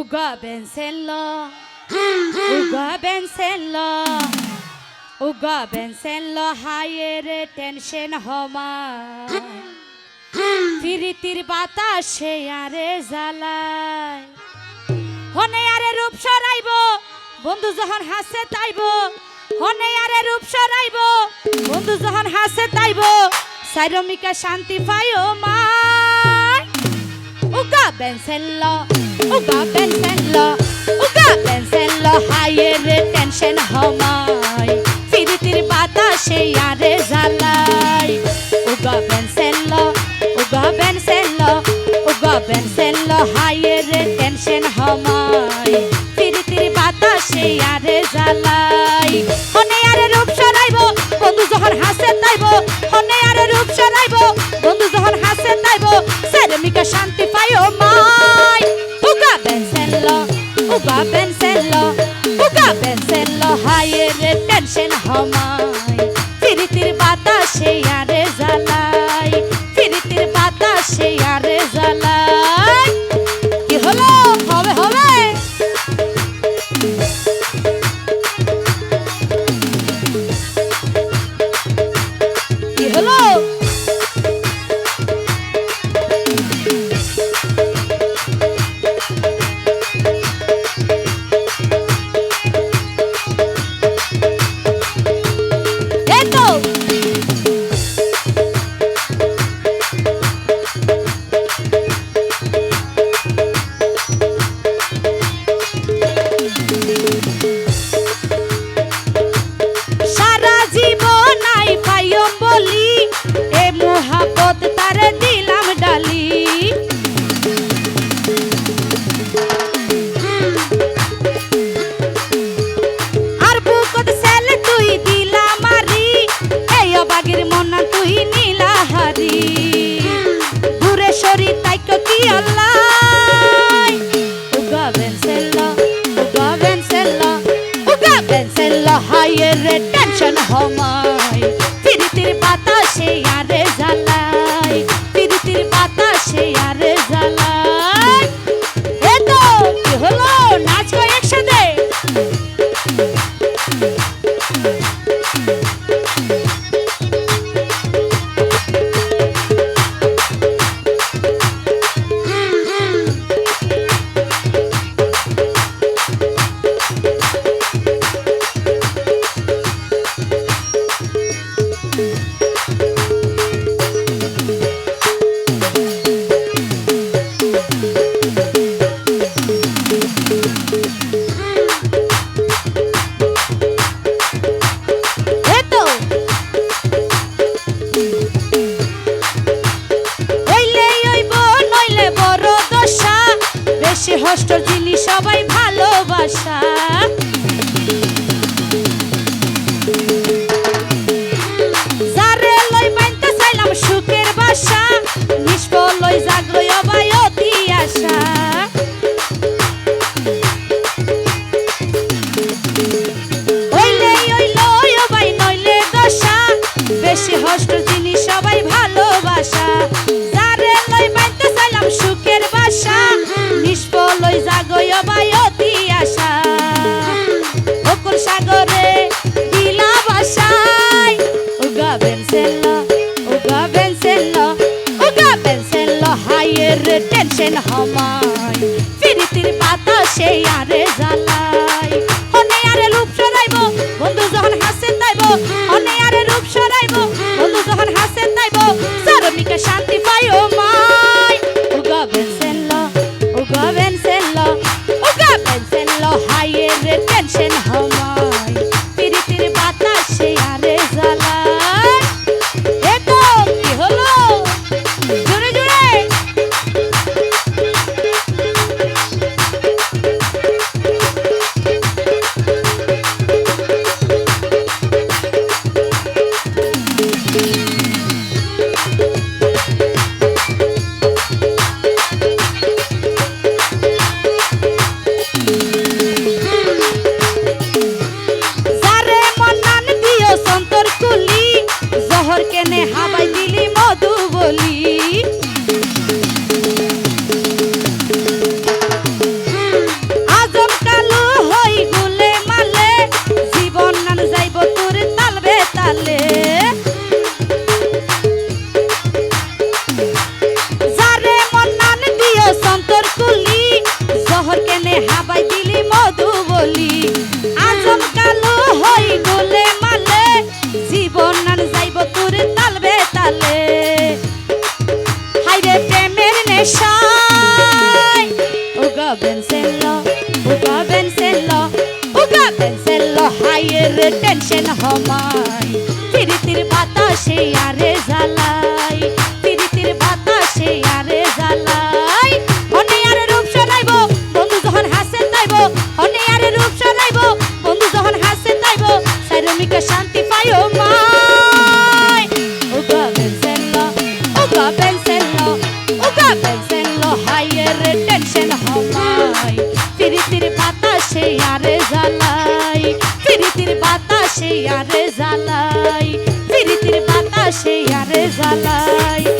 Uga bensello. Uga bensello. Uga bensello, হায়ের tension হমা ফিরিতির বাতাসে আরে জ্বালায়। হনে আরে রূপ সরাইব, বন্ধু যখন হাসে তাইব। হনে আরে রূপ সরাইব, বন্ধু যখন হাসে তাইব। সাইরমিকা শান্তি পাইও মাই উগা বেনসেল্লো উগা বেনসেল্লো উগা বেনসেল্লো হাইয়ের টেনশন হমাই ফিরিতির বাতাসে আরে জ্বালাই উগা বেনসেল্লো উগা বেনসেল্লো উগা বেনসেল্লো হাইয়ের টেনশন হমাই ফিরিতির বাতাসে আরে জ্বালাই হনে আরে রূপ সরাইব বন্ধু যখন হাসে তাইব হনে আরে রূপ সরাইব উগা বেনসেল্লো উগা বেনসেল্লো হাইয়ের টেনশন হমাই ফিরিতির বাতাসে আরে জ্বালাই ফিরিতির বাতাসে আরে জ্বালাই। কি হলো? হবে হবে। কি হলো? ফিরিতির বাতাসে আরে জ্বালাই ফিরিতির বাতাসে আরে জ্বালাই এ তো কি হলো? হষ্ট জিনিস সবাই ভালোবাসা। হাইয়ের টেনশন হবাই। ফিরিতির বাতাসে আরে জ্বালাই। বলি shine. Uga bensello, uga bensello, uga bensello. Higher tension, ho mai. Tiri tiri bata she yare. বাতাসে আরে জ্বালাই তিরিতির বাতাসে আরে জ্বালাই।